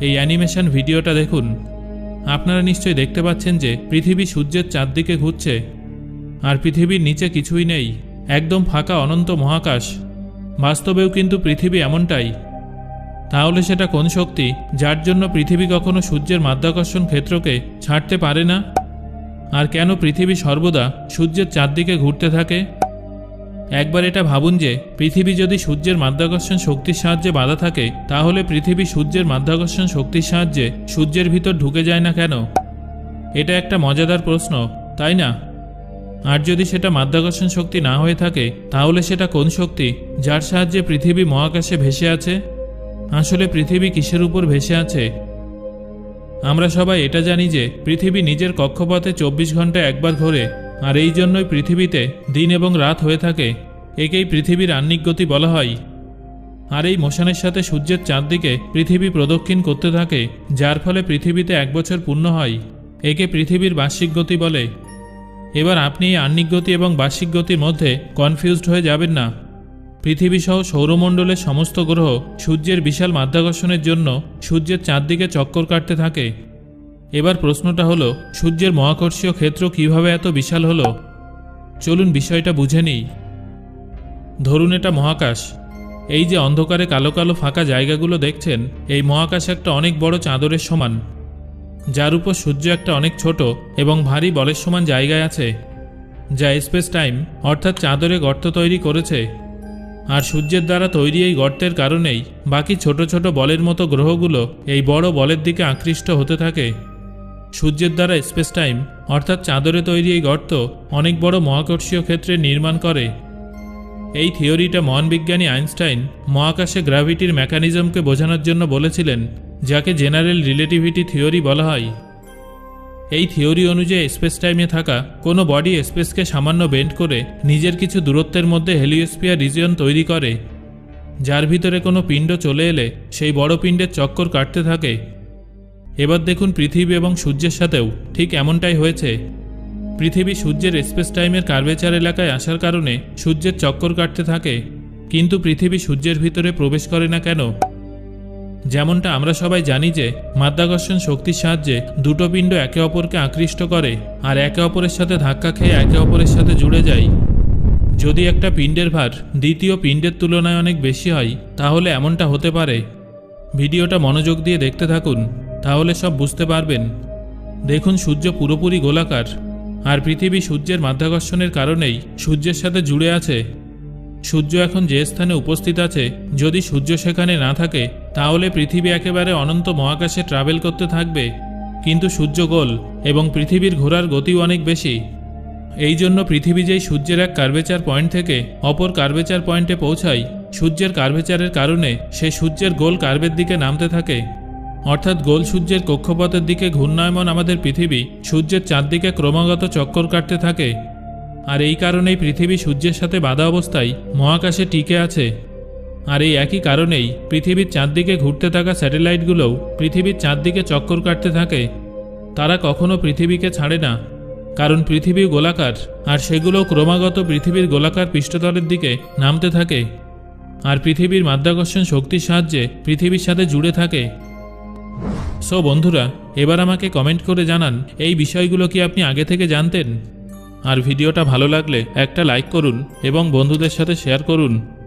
এই অ্যানিমেশন ভিডিওটা দেখুন। আপনারা নিশ্চয়ই দেখতে পাচ্ছেন যে পৃথিবী সূর্যের চারদিকে ঘুরছে, আর পৃথিবীর নিচে কিছুই নেই, একদম ফাঁকা অনন্ত মহাকাশ। বাস্তবেও কিন্তু পৃথিবী এমনটাই। তাহলে সেটা কোন শক্তি, যার জন্য পৃথিবী কখনো সূর্যের মাধ্যাকর্ষণ ক্ষেত্রকে ছাড়তে পারে না? আর কেন পৃথিবী সর্বদা সূর্যের চারদিকে ঘুরতে থাকে? একবার এটা ভাবুন যে, পৃথিবী যদি সূর্যের মাধ্যাকর্ষণ শক্তির সাহায্যে বাধা থাকে, তাহলে পৃথিবী সূর্যের মাধ্যাকর্ষণ শক্তির সাহায্যে সূর্যের ভিতর ঢুকে যায় না কেন? এটা একটা মজাদার প্রশ্ন, তাই না? আর যদি সেটা মাধ্যাকর্ষণ শক্তি না হয়ে থাকে, তাহলে সেটা কোন শক্তি, যার সাহায্যে পৃথিবী মহাকাশে ভেসে আছে? আসলে পৃথিবী কিসের উপর ভেসে আছে? আমরা সবাই এটা জানি যে, পৃথিবী নিজের কক্ষপথে চব্বিশ ঘণ্টা একবার ঘোরে আর এই জন্যই পৃথিবীতে দিন এবং রাত হয়ে থাকে। একেই পৃথিবীর আহ্নিক গতি বলা হয়। আর এই মোশনের সাথে সূর্যের চারদিকে পৃথিবী প্রদক্ষিণ করতে থাকে, যার ফলে পৃথিবীতে এক বছর পূর্ণ হয়। একে পৃথিবীর বার্ষিক গতি বলে। এবার আপনি এই আহ্নিক গতি এবং বার্ষিক গতির মধ্যে কনফিউজড হয়ে যাবেন না। পৃথিবী সহ সৌরমণ্ডলের সমস্ত গ্রহ সূর্যের বিশাল মাধ্যাকর্ষণের জন্য সূর্যের চারদিকে চক্কর কাটতে থাকে। এবার প্রশ্নটা হলো, সূর্যের মহাকর্ষীয় ক্ষেত্র কীভাবে এত বিশাল হলো? চলুন বিষয়টা বুঝে নিই। ধরুন এটা মহাকাশ। এই যে অন্ধকারে কালো কালো ফাঁকা জায়গাগুলো দেখছেন, এই মহাকাশ একটা অনেক বড় চাদরের সমান। যার উপর সূর্য একটা অনেক ছোট এবং ভারী বলের সমান জায়গায় আছে, যা স্পেস টাইম, অর্থাৎ চাদরে গর্ত তৈরি করেছে। আর সূর্যের দ্বারা তৈরি এই গর্তের কারণেই বাকি ছোট ছোট বলের মতো গ্রহগুলো এই বড় বলের দিকে আকৃষ্ট হতে থাকে। সূর্যের দ্বারা স্পেস টাইম, অর্থাৎ চাদরে তৈরি এই গর্ত, অনেক বড় মহাকর্ষীয় ক্ষেত্রে নির্মাণ করে। এই থিওরিটা মহান বিজ্ঞানী আইনস্টাইন মহাকাশে গ্র্যাভিটির মেকানিজমকে বোঝানোর জন্য বলেছিলেন, যাকে জেনারেল রিলেটিভিটি থিওরি বলা হয়। এই থিওরি অনুযায়ী স্পেস টাইমে থাকা কোনো বডি স্পেসকে সামান্য বেন্ড করে নিজের কিছু দূরত্বের মধ্যে হেলিওস্পিয়ার রিজিয়ন তৈরি করে, যার ভিতরে কোনো পিণ্ড চলে এলে সেই বড় পিণ্ডের চক্কর কাটতে থাকে। এবার দেখুন পৃথিবী এবং সূর্যের সাথেও ঠিক এমনটাই হয়েছে। পৃথিবী সূর্যের স্পেস টাইমের কার্ভেচার এলাকায় আসার কারণে সূর্যের চক্কর কাটতে থাকে। কিন্তু পৃথিবী সূর্যের ভিতরে প্রবেশ করে না কেন? যেমনটা আমরা সবাই জানি যে, মাধ্যাকর্ষণ শক্তির সাহায্যে দুটো পিণ্ড একে অপরকে আকৃষ্ট করে আর একে অপরের সাথে ধাক্কা খেয়ে একে অপরের সাথে জুড়ে যায়। যদি একটা পিণ্ডের ভার দ্বিতীয় পিণ্ডের তুলনায় অনেক বেশি হয়, তাহলে এমনটা হতে পারে। ভিডিওটা মনোযোগ দিয়ে দেখতে থাকুন। তাহলে সব বুঝতে পারবেন। দেখুন, সূর্য পুরোপুরি গোলাকার, আর পৃথিবী সূর্যের মাধ্যাকর্ষণের কারণেই সূর্যের সাথে জুড়ে আছে। সূর্য এখন যে স্থানে উপস্থিত আছে, যদি সূর্য সেখানে না থাকে, তাহলে পৃথিবী একেবারে অনন্ত মহাকাশে ট্রাভেল করতে থাকবে। কিন্তু সূর্য গোল, এবং পৃথিবীর ঘোরার গতিও অনেক বেশি। এই জন্য পৃথিবী যেই সূর্যের এক কার্ভেচার পয়েন্ট থেকে অপর কার্ভেচার পয়েন্টে পৌঁছায়, সূর্যের কার্ভেচারের কারণে সে সূর্যের গোল কার্ভের দিকে নামতে থাকে। অর্থাৎ গোল সূর্যের কক্ষপথের দিকে ঘূর্ণায়মন আমাদের পৃথিবী, সূর্যের চারদিকে ক্রমাগত চক্কর কাটতে থাকে। আর এই কারণেই পৃথিবী সূর্যের সাথে বাধা অবস্থায় মহাকাশে টিকে আছে। আর এই একই কারণেই পৃথিবীর চারদিকে ঘুরতে থাকা স্যাটেলাইটগুলোও পৃথিবীর চারদিকে চক্কর কাটতে থাকে। তারা কখনো পৃথিবীকে ছাড়ে না। কারণ পৃথিবী গোলাকার, আর সেগুলো ক্রমাগত পৃথিবীর গোলাকার পৃষ্ঠতলের দিকে নামতে থাকে। আর পৃথিবীর মাধ্যাকর্ষণ শক্তির সাহায্যে পৃথিবীর সাথে জুড়ে থাকে। সো বন্ধুরা, এবার আমাকে কমেন্ট করে জানান, এই বিষয়গুলো কি আপনি আগে থেকে জানতেন? আর ভিডিওটা ভালো লাগলে একটা লাইক করুন এবং বন্ধুদের সাথে শেয়ার করুন।